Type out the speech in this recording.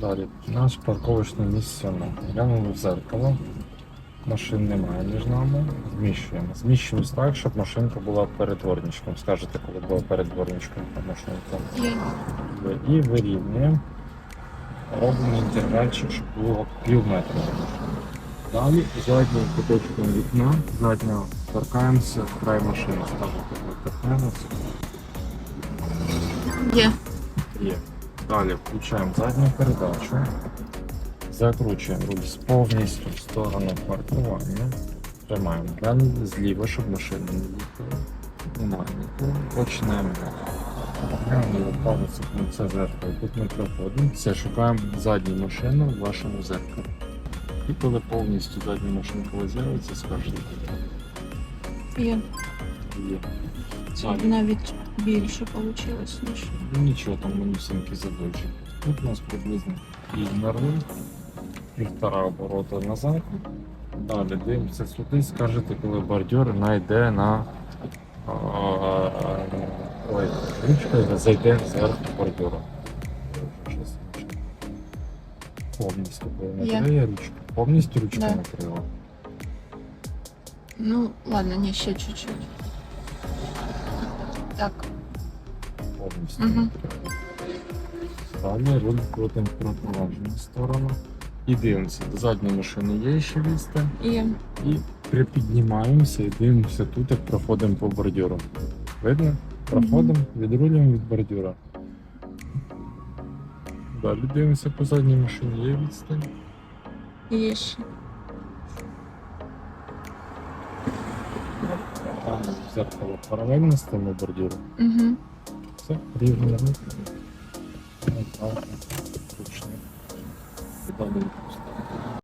Далі. Наш парковочне місце. Глянули в зеркало. Машин немає між нами. Зміщуємо. Зміщуємось так, щоб машинка була перед дворничком. Скажете, коли була перед дворничком машинка. І вирівнюємо. Робимо інтервальчик, щоб було пів метра. Далі заднім куточком вікна, заднього торкаємося в край машини. Ставите, торкаємося. Є. Є. Далі включаємо задню передачу. Закручуємо руль повністю в сторону паркування. Тримаємо глянь зліва, щоб машина не їхала. Немає нікого. Починаємо. Глянемо це зеркало. Тут ми проходимо. Все, шукаємо задню машину в вашому зеркалі. І коли повністю задня машинка з'явиться, скажете. Є. Є. Це навіть більше вийшло, ніж. Ну нічого, там манюсінький задочок. Тут у нас приблизно руль, півтора оборота назад. Далі дивимося сюди, скажете, коли бордюр знайде на ой, ручка зайде зверху бордюра. Повністю накриє ручку. Повністю ручка накрила. Ну, ладно, ні, ще чуть-чуть. Так. Повністю накрила. Далі в протилежну сторону. І дивимося, до задньої машини є ще відстань. Є. І припіднімаємося і дивимося тут, як проходимо по бордюру. Видно? Проходимо, відрулюємо від бордюра. Далі дивимося по задній машині, є відстань. Є ще. Там зеркало паралельно з тими бордюру. Угу. Все, рівно. Ручник. Відпустимо.